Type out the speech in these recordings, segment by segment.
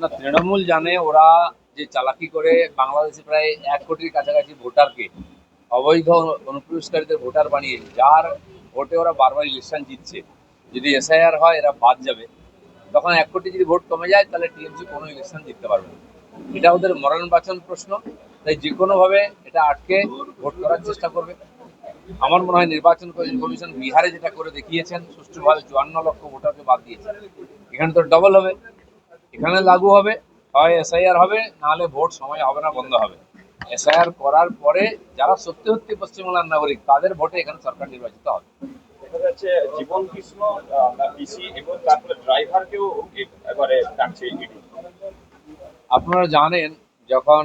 না, তৃণমূল জানে, ওরা যে চালাকি করে বাংলাদেশে প্রায় এক কোটির কাছাকাছি ভোটারকে অবৈধ অনুপ্রবেশকারীদের ভোটার বানিয়ে, যার ভোটে ওরা বারবার ইলেকশন জিতছে। যদি এসআইআর হয়, এরা বাদ যাবে। তখন এক কোটি যদি ভোট কমে যায়, তাহলে টিএমসি কোনো ইলেকশন জিততে পারবে এটা ওদের মরণ বাচন প্রশ্ন। তাই যে কোনোভাবে এটা আটকে ভোট করার চেষ্টা করবে। আমার মনে হয় নির্বাচন কমিশন বিহারে যেটা করে দেখিয়েছেন সুষ্ঠুভাবে চুয়ান্ন লক্ষ ভোটারকে বাদ দিয়েছে। এখানে তো ডবল হবে। এখানে লাগু হবে হয় এসআইআর হবে নাহলে ভোট সময় হবে না বন্ধ হবে। এসআইআর করার পরে যারা সত্যি সত্যি পশ্চিমবাংলার নাগরিক তাদের ভোটে এখানে সরকার নির্বাচিত হবে। দেখা যাচ্ছে জীবন কৃষ্ণ পিসি এবং তারপরে ড্রাইভারকেও এবারে ডাকছে আপনারা জানেন যখন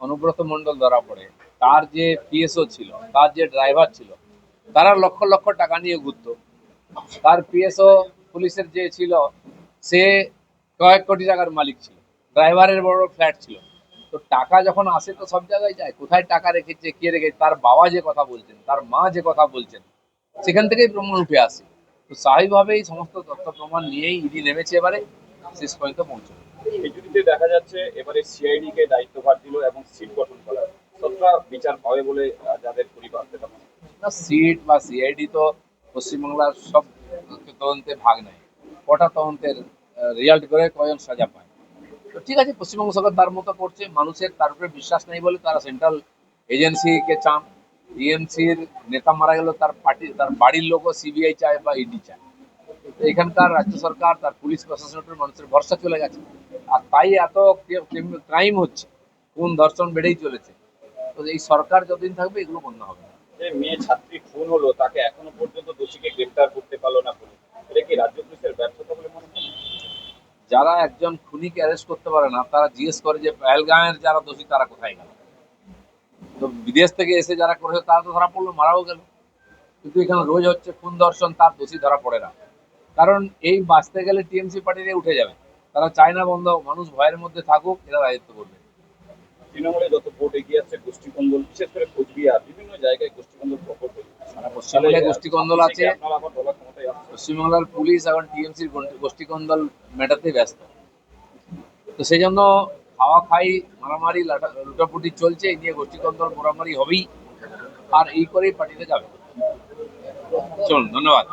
অনুব্রত মণ্ডল ধরা পড়ে। তার যে পিএসও ছিল, তার যে ড্রাইভার ছিল, তারা লক্ষ লক্ষ টাকা নিয়ে ঘুরত। তার পিএসও পুলিশের যে ছিল, সে কয়েক কোটি টাকার মালিক ছিল ড্রাইভারের বড় ফ্ল্যাট ছিল। তো টাকা যখন আসে তো সব জায়গায় যায়। কোথায় টাকা রেখেছে, কে রেখেছে, তার বাবা যে কথা বলছেন, তার মা যে কথা বলছেন, সেখান থেকেই প্রমাণ উঠে আসে। তো স্বাভাবিকভাবেই সমস্ত তথ্য প্রমাণ নিয়েই ইডি নেমেছে এবারে, শেষ পর্যন্ত পৌঁছবে। বিজেপিতে দেখা যাচ্ছে এবারে সিআইডি কে দায়িত্বভার দিল এবং সিট গঠন করা। সবটা বিচার পাবে বলে যাদের পরিবার। না, সিট বা সিআইডি তো পশ্চিমবাংলার সব তদন্তে ভাগ নেয়। কটা তদন্তের রেজাল্ট করে কয়জন সাজা পায়। তো ঠিক আছে, পশ্চিমবঙ্গ সরকার তার মতো করছে, মানুষের তার উপরে বিশ্বাস নেই বলে তারা সেন্ট্রাল এজেন্সিকে চান টিএমসির নেতা মারা গেল তার পার্টি, তার বাড়ির লোকও সিবিআই চায় বা ইডি চায়। এখানকার রাজ্য সরকার, তার পুলিশ প্রশাসনের উপর মানুষের ভরসা চলে গেছে। আর তাই এত ক্রাইম হচ্ছে কোন ধর্ষণ বেড়েই চলেছে। তো এই সরকার যতদিন থাকবে এগুলো বন্ধ হবে না। যে মেয়ে ছাত্রী খুন হলো তাকে এখনও পর্যন্ত দোষীকে গ্রেপ্তার করতে পারল না পুলিশ। এটা কি রাজ্য পুলিশের ব্যর্থতা বলে মনে হয়? যারা একজন খুনিকে অ্যারেস্ট করতে পারে না তারা জিজ্ঞেস করে যে পেহেলগাঁয়ের যারা দোষী তারা কোথায় গেল? তো বিদেশ থেকে এসে যারা করেছে তারা তো ধরা পড়ল মারাও গেল। কিন্তু এখানে রোজ হচ্ছে খুন দর্শন তার দোষী ধরা পড়ে না। কারণ এই বাঁচতে গেলে টিএমসি পার্টিতে উঠে যাবে। তারা চায় না বন্ধ মানুষ ভয়ের মধ্যে থাকুক এরা রাজত্ব করবে। তৃণমূলে যত ভোট এগিয়ে যাচ্ছে গোষ্ঠীকন্দল বিশেষ করে কোচবিহার বিভিন্ন জায়গায় গোষ্ঠীকন্দল পশ্চিমবঙ্গে গোষ্ঠীকন্দল আছে। পশ্চিমবাংলার পুলিশ এখন টিএমসির গোষ্ঠীকন্দল মেটাতে ব্যস্ত। তো সেই জন্য খাওয়া খাই মারামারি লুটাপুটি চলছে এই নিয়ে গোষ্ঠীকন্দল মারামারি হবেই আর এই করেই পার্টিতে যাবে। চলুন ধন্যবাদ।